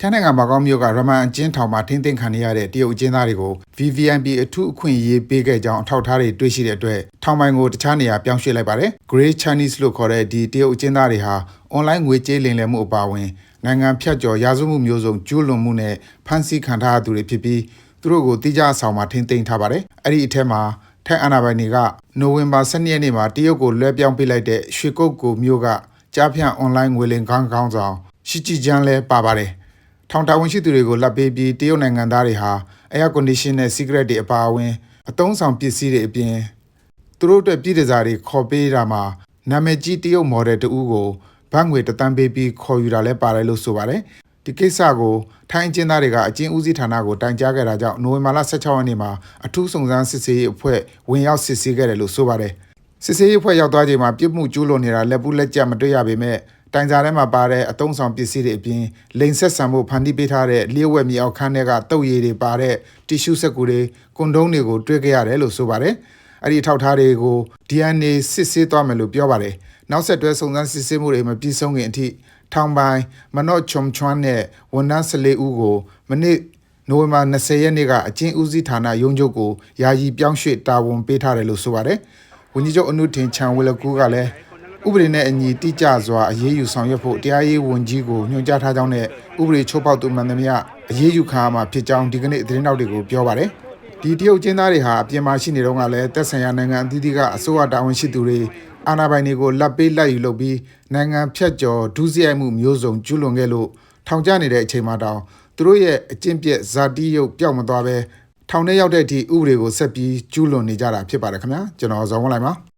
ထိုင်းနိုင်ငံဘာကောင်းမြို့ကရမန်အကျဉ်းထောင်မှာထိမ့်သိမ်းခံနေရတဲ့တရုတ်အကျဉ်းသားတွေကို VVIP အထူးအခွင့်အရေးပေးခဲ့ကြောင်းအထောက်အထားတွေတွေ့ရှိတဲ့အတွက်ထောင်ပိုင်ကိုတခြားနေရာပြောင်းရွှေ့လိုက်ပါတယ်။ Grey Chinese လို့ခေါ်တဲ့ဒီတရုတ်အကျဉ်းသားတွေဟာအွန်လိုင်းငွေကြေးလိမ်လည်မှုအပါအဝင်နိုင်ငံဖြတ်ကျော်ရာဇဝတ်မှုမျိုးစုံကျူးလွန်မှုနဲ့ဖမ်းဆီးခံထားရသူတွေဖြစ်ပြီးသူတို့ကိုတိကျအဆောင်မှာထိမ့်သိမ်းထားပါတယ်။အဲ့ဒီအထက်မှာထိုင်းအာဏာပိုင်တွေကနိုဝင်ဘာ12ရက်နေ့မှာတရုတ်ကိုလွှဲပြောင်းပေးလိုက်တဲ့ရွှေကုတ်ကိုမြို့ကကြားဖြန့်အွန်လိုင်းငွေလိမ်ခေါင်းခေါင်းဆောင်ရှီကြည်ကျန်းလဲပါပါတယ်။ ထောင်တာဝန်ရှိသူတွေကိုလက်ပေးပြီးတရုတ်နိုင်ငံသားတွေဟာ air condition နဲ့ secret တွေအပါအဝင်အသုံးဆောင်ပစ္စည်းတွေအပြင်သူတို့အတွက်ပြည်တစားတွေခေါ်ပေးတာမှာနာမည်ကြီးတရုတ်မော်ဒယ်တူကိုဘတ်ငွေတသန်းပေးပြီးခေါ်ယူတာလဲပါတယ်လို့ဆိုပါတယ်။ဒီကိစ္စကိုထိုင်းအကျဉ်းသားတွေကအကျဉ်းဦးစီးဌာနကိုတိုင်ကြားခဲ့တာကြောင့်နိုဝင်ဘာလ16ရက်နေ့မှာအထူးစုံစမ်းစစ်ဆေးရေးအဖွဲ့ဝင်ရောက်စစ်ဆေးခဲ့တယ်လို့ဆိုပါတယ်။စစ်ဆေးရေးအဖွဲ့ရောက်သွားချိန်မှာပြစ်မှုကျူးလွန်နေတာလက်ပူးလက်ကျပ်မတွေ့ရပေမဲ့ တိုင်စာထဲမှာပါတဲ့အသုံးဆောင်ပစ္စည်းတွေအပြင်လိန်ဆက်ဆံမှုဖန်တီးပေးထားတဲ့လျှို့ဝှက်မြေအောက်ခန်းတွေကတုပ်ရည်တွေပါတဲ့တီရှူးစက်ကူတွေကွန်ဒုံးတွေကိုတွေ့ခဲ့ရတယ်လို့ဆိုပါတယ်။အဲ့ဒီထောက်ထားတွေကို DNA စစ်ဆေးသွားမယ်လို့ပြောပါတယ်။နောက်ဆက်တွဲစုံစမ်းစစ်ဆေးမှုတွေမပြီးဆုံးခင်အထိထောင်ပိုင်းမနော့ချုံချွမ်းနဲ့ဝန်ထမ်း14ဦးကိုမနေ့နိုဝင်ဘာ20ရက်နေ့ကအကျဉ်းဦးစီးဌာနရုံးချုပ်ကိုယာယီပြောင်းရွှေ့တာဝန်ပေးထားတယ်လို့ဆိုပါတယ်။ဝန်ကြီးချုပ်အနုထင်ချန်ဝေလကူကလည်း ဥပဒေနဲ့အညီတိကျစွာအရေးယူဆောင်ရွက်ဖို့တရားရေးဝန်ကြီးကိုညွှန်ကြားထားကြောင်းနဲ့ဥပဒေချိုးဖောက်သူမှန်သမျှအရေးယူခံရမှာဖြစ်ကြောင်းဒီကနေ့သတင်းတောက်တွေကိုပြောပါတယ်။ဒီတရုတ်ကျင်းသားတွေဟာအပြင်မှာရှိနေတော့ကလည်းသက်ဆိုင်ရာနိုင်ငံအသီးသီးကအစိုးရတာဝန်ရှိသူတွေအာဏာပိုင်တွေကိုလက်ပေးလက်ယူလုပ်ပြီးနိုင်ငံဖြတ်ကျော်ဒုစရိုက်မှုမျိုးစုံကျူးလွန်ခဲ့လို့ထောင်ကျနေတဲ့အချိန်မှတောင်သူတို့ရဲ့အကျင့်ပြက်ဇာတိရုပ်ပျောက်မသွားပဲထောင်ထဲရောက်တဲ့အထိဥပဒေကိုဆက်ပြီးကျူးလွန်နေကြတာဖြစ်ပါတယ်ခင်ဗျာကျွန်တော်ဇော်ဝန်းလိုက်ပါ